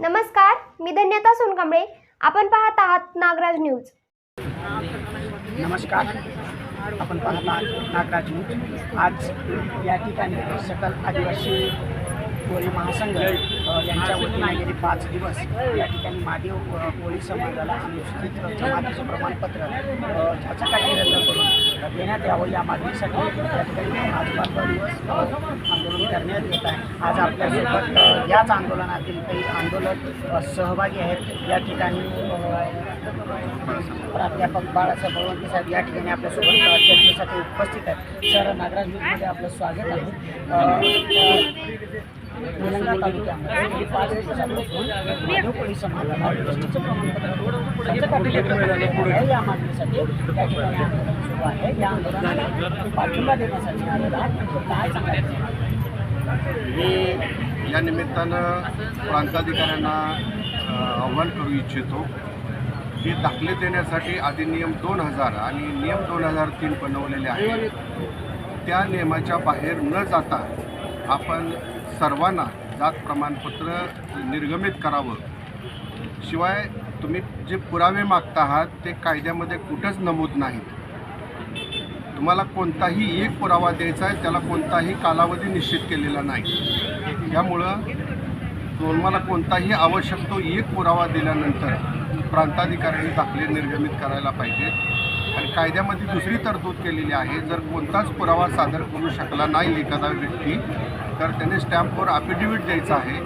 नमस्कार मी धन्यता सोनकांबळे. आपण पाहत आहात नागराज न्यूज. नमस्कार. आपण पाहत आहात नागराज न्यूज. आज या ठिकाणी सकल आदिवासी कोळी महासंघ यांच्या वतीने गेले पाच दिवस या ठिकाणी महादेव कोळी समाजाला अनुसूचित जमातीचं प्रमाणपत्र अ, काही रद्द करून करण्यात यावं या मागणीसाठी या ठिकाणी आज पाचवा दिवस आंदोलन करण्यात येत आहे. आज आपल्यासोबत याच आंदोलनातील काही आंदोलक सहभागी आहेत. या ठिकाणी प्राध्यापक बाळासाहेब बळवंती साहेब या ठिकाणी आपल्यासोबत चर्चेसाठी उपस्थित आहेत. सर नागराज न्यूजमध्ये आपलं स्वागत आहे. या मागणीसाठी ठिकाणी आंदोलन सुरू आहे या आंदोलनाला पाठिंबा देण्यासाठी आलेला काय सांगायचं मी या निमित्तानं प्रांताधिकाऱ्यांना आव्हान करू इच्छितो की दाखले देण्यासाठी अधिनियम दोन हजार आणि नियम दोन हजार तीन बनवलेले आहेत. त्या नियमाच्या बाहेर न जाता आपण सर्वांना जात प्रमाणपत्र निर्गमित करावं. शिवाय तुम्ही जे पुरावे मागता आहात ते कायद्यामध्ये कुठंच नमूद नाहीत. तुम्हाला कोणताही एक पुरावा द्यायचा आहे त्याला कोणताही कालावधी निश्चित केलेला नाही. त्यामुळं तुम्हाला कोणताही आवश्यक तो एक पुरावा दिल्यानंतर प्रांताधिकाऱ्यांनी दाखले निर्गमित करायला पाहिजे. आणि कायद्यामध्ये दुसरी तरतूद केलेली आहे. जर कोणताच पुरावा सादर करू शकला नाही एखादा व्यक्ती तर त्याने स्टॅम्पवर अफिडेव्हिट द्यायचं आहे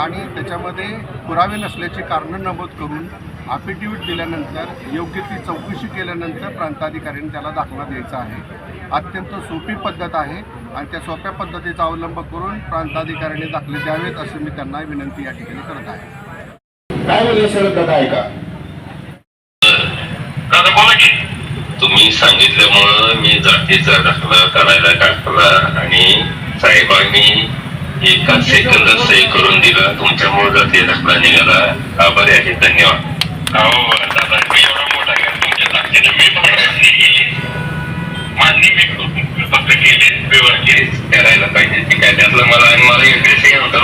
आणि त्याच्यामध्ये पुरावे नसल्याची कारणं नमूद करून अफिडेव्हिट दिल्यानंतर योग्य ती चौकशी केल्यानंतर प्रांताधिकाऱ्यांनी त्याला दाखला द्यायचा आहे. अत्यंत सोपी पद्धत आहे आणि त्या सोप्या पद्धतीचा अवलंब करून प्रांताधिकाऱ्यांनी दाखले द्यावेत अशी मी त्यांना विनंती या ठिकाणी करत आहे. काय म्हणजे शरद दादा ऐका दादा बोला की तुम्ही सांगितल्यामुळं मी जातीचा दाखला करायला टाकला आणि साहेबांनी एका सेकंदात सही करून दिला. तुमच्यामुळे जाती दाखला निघाला. आभारी आहे. धन्यवाद. हो दादा मी एवढा मोठा आहे. तुमच्या ताकदीने मी पण मान्य केली. मान्य मी फक्त केले. व्यवस्थित करायला पाहिजे. ठीक आहे. त्यातलं मला आणि मला इंटरेस्ट नव्हतं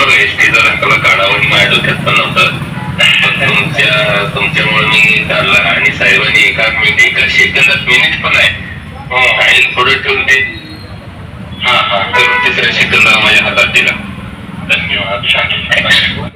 हो, आहे पुढे ठेवून ते हा हा करून तिसऱ्या सेकंदाला माझ्या हातात दिला. धन्यवाद.